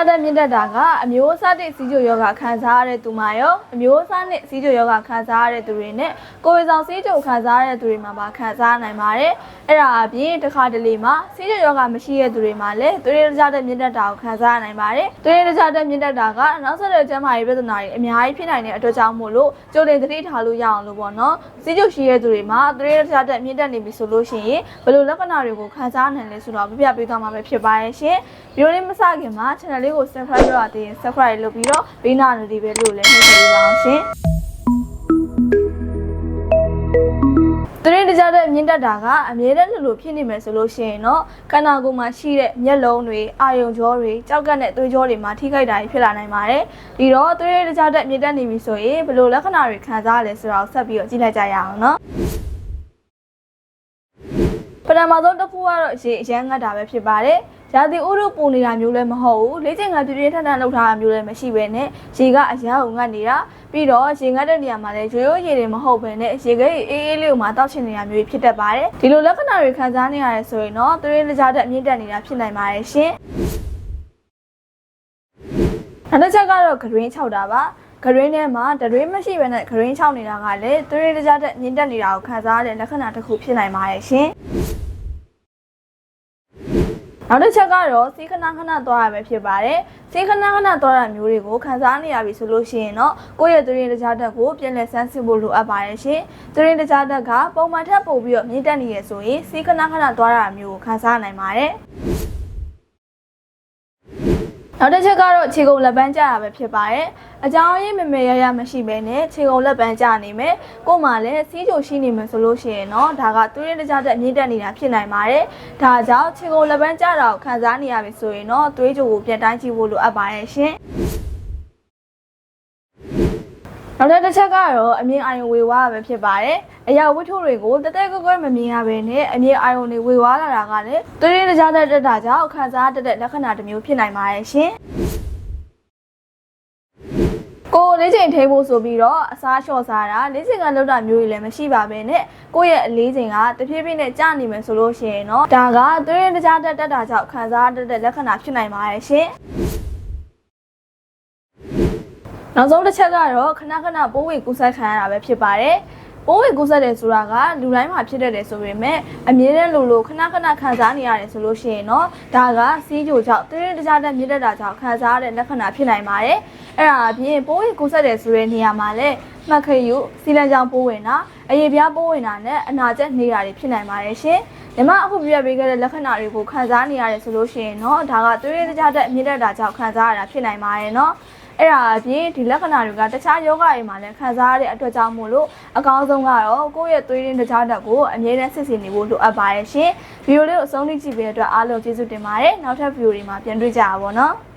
ခြားတဲ့မြင့်တက်တာကအမျိုးအစားတဲ့စီးကျိုယောဂခံစားရတဲ့သူမှရောအမျိုးအစားနဲ့စီးကျိုယောဂခံစားရတဲ့သူတွေနဲ့ကိုယ်ဝေဆောင်စီးကျိုခံစားရတဲ့သူတွေမှာပါခံစားနိုင်ပါတယ်အဲ့ဒါအပြင်တစ်ခါတလေမှာစီးကျိုယောဂမရှိတဲ့သူတွေမှာလည်းသွေးရခြားတဲ့မြင့်တက်တာကိုခံစားနိုင်ပါတယ်သွေးရခြားတဲ့မြင့်တက်တာကနောက်ဆက်တဲ့ကျန်းမာရေးပြဿနာတွေအများကြီးဖြစ်နိုင်တဲ့အတွက်ကြောင့်မို့လို့ကြိုတင်သတိထားလို့ရအောင်လို့ပေါ့နော်စီးကျိုရှိတဲ့သူတွေမှာသွေးရခြားတဲ့မြင့်တက်နေပြီဆိုလို့ရှိရင်ဘယ်လိုလက္ခဏာတွေကိုခံစားနိုင်လဲဆိုတော့ပြပြပေးသွားမှာပဲဖြစ်ပါရဲ့ရှင်ဗီဒီယိုလေးမစခင်မှာ channel လေးကို subscribe လုပ်ရသေးရင် subscribe လုပ်ပြီးတော့ဘေးနာ notification လို့လည်းနှိပ်ပေးပါအောင်ရှင်တရင်တကြတဲ့မြင့်တက်တာကအမြဲတမ်းလိုလိုဖြစ်နေမယ်ဆိုလို့ရှိရင်တော့ခန္ဓာကိုယ်မှာရှိတဲ့မျက်လုံးတွေအာရုံကြောတွေကြောက်ကက်နဲ့သွေးကြောတွေမှာထိခိုက်တာတွေဖြစ်လာနိုင်ပါတယ်ဒီတော့တရင်တကြတဲ့မြင့်တက်နေပြီဆိုရင်ဘယ်လိုလက္ခဏာတွေခံစားရလဲဆိုတာကိုဆက်ပြီးတော့ကြည့်လိုက်ကြရအောင်နော်ပထမဆုံးတစ်ခုကတော့ရေအရမ်းငတ်တာပဲဖြစ်ပါတယ်။ ရာသီဥတုပူနေတာမျိုးလည်းမဟုတ်ဘူး။လေ့ကျင့်ခန်းပြပြထန်ထန်လုပ်ထားတာမျိုးလည်းမရှိဘဲနဲ့ရေကအရမ်းုံငတ်နေတာပြီးတော့ရေငတ်တဲ့နေရာမှာလည်းရိုးရိုးရေတွေမဟုတ်ဘဲနဲ့ရေခဲအေးအေးလေးကိုမှတောက်ချင်နေတာမျိုးဖြစ်တတ်ပါတယ်။ဒီလိုလက္ခဏာတွေခံစားနေရတယ်ဆိုရင်တော့သွေးလျားတဲ့အမြင့်တက်နေတာဖြစ်နိုင်ပါတယ်ရှင်။နောက်တစ်ချက်ကတော့ဂရင်း၆တာပါ။ဂရင်းထဲမှာဒရင်းမရှိဘဲနဲ့ဂရင်း6နေတာကလည်းသွေးရကြတဲ့မြင့်တက်နေတာကိုခံစားရတဲ့လက္ခဏာတစ်ခုဖြစ်နိုင်ပါတယ်ရှင်။ နောက်တစ်ချက်ကတော့စီးခဏခဏသွားရပဲဖြစ်ပါတယ်။စီးခဏခဏသွားတာမျိုးတွေကိုခံစားနေရပြီဆိုလို့ရှိရင်တော့ကိုယ့်ရဲ့သွေးရတကြားတက်ကိုပြန်လည်ဆန်းစစ်ဖို့လိုအပ်ပါတယ်ရှင်။သွေးရတကြားတက်ကပုံမှန်ထက်ပိုပြီးတော့မြင့်တက်နေရဆိုရင်စီးခဏခဏသွားတာမျိုးကိုခံစားနိုင်ပါတယ်။ နောက်တစ်ချက်ကတော့ခြေကုပ်လက်ပန်းကျတာပဲဖြစ်ပါတယ်။အကြောင်းရင်းမမေရရမရှိဘဲနဲ့ခြေကုပ်လက်ပန်းကျနေမယ်။ကို့မှာလည်းစီးချိုရှိနေမယ်ဆိုလို့ရှိရင်တော့ဒါကသွေးရင်းတကြားတက်မြင့်တက်နေတာဖြစ်နိုင်ပါတယ်။ဒါကြောင့်ခြေကုပ်လက်ပန်းကျတာကိုခံစားနေရပြီဆိုရင်တော့သွေးကြိုကိုပြန်တိုင်းကြည့်ဖို့လိုအပ်ပါတယ်ရှင်။ နောက်တစ်ချက်ကတော့အမြင်အာရုံဝေဝါးပဲဖြစ်ပါတယ်။အရာဝတ္ထုတွေကိုတက်တက်ကွက်ကွက်မမြင်ရဘဲနဲ့အမြင်အာရုံတွေဝေဝါးလာတာကလည်းသွေးရင်းတကြားတက်တက်တာကြောင့်ခံစားတတ်တဲ့လက္ခဏာတစ်မျိုးဖြစ်နိုင်ပါတယ်ရှင်။ကိုယ်လေးချိန်ထိဖို့ဆိုပြီးတော့အစားလျှော့စားတာလေးချိန်ကလောက်တာမျိုးတွေလည်းမရှိပါဘဲနဲ့ကိုယ့်ရဲ့အလေးချိန်ကတဖြည်းဖြည်းနဲ့ကျနေမယ်ဆိုလို့ရှိရင်တော့ဒါကသွေးရင်းတကြားတက်တက်တာကြောင့်ခံစားတတ်တဲ့လက္ခဏာဖြစ်နိုင်ပါတယ်ရှင်။ နောက်ဆုံးတစ်ချက်ကတော့ခဏခဏပိုးဝေကူးဆက်ခံရတာပဲဖြစ်ပါတယ်။ပိုးဝေကူးဆက်တယ်ဆိုတာကလူတိုင်းမှာဖြစ်တတ်တယ်ဆိုပေမဲ့အမြဲတမ်းလိုလိုခဏခဏခံစားနေရတယ်ဆိုလို့ရှိရင်တော့ဒါကစီးကြိုကြောင့်တင်းတင်းတကြတဲ့မြင့်တက်တာကြောင့်ခံစားရတဲ့လက္ခဏာဖြစ်နိုင်ပါတယ်။အဲ့ဒါအပြင်ပိုးဝေကူးဆက်တယ်ဆိုတဲ့နေရာမှာလည်းမှတ်ခယူစီလန်ကြောင်ပိုးဝင်တာအရေးပြားပိုးဝင်တာနဲ့အနာကျက်နေတာတွေဖြစ်နိုင်ပါတယ်ရှင်။ညီမအခုပြပြပေးခဲ့တဲ့လက္ခဏာတွေကိုခံစားနေရတယ်ဆိုလို့ရှိရင်တော့ဒါကသွေးရည်တကြတဲ့မြင့်တက်တာကြောင့်ခံစားရတာဖြစ်နိုင်ပါတယ်နော်။ အဲ့ဒါအပြင်ဒီလက္ခဏာတွေကတခြားယောဂတွေမှာလည်းခံစားရတဲ့အတွက်ကြောင့်မို့လို့အကောင်းဆုံးကတော့ကိုယ့်ရဲ့သွေးရင်းတခြားဓာတ်ကိုအမြဲတမ်းစစ်ဆေးနေဖို့လိုအပ်ပါတယ်ရှင်ဗီဒီယိုလေးကိုအဆုံးထိကြည့်ပေးတဲ့အတွက်အားလုံးကျေးဇူးတင်ပါတယ်နောက်ထပ်ဗီဒီယိုတွေမှာပြန်တွေ့ကြပါဘောနော်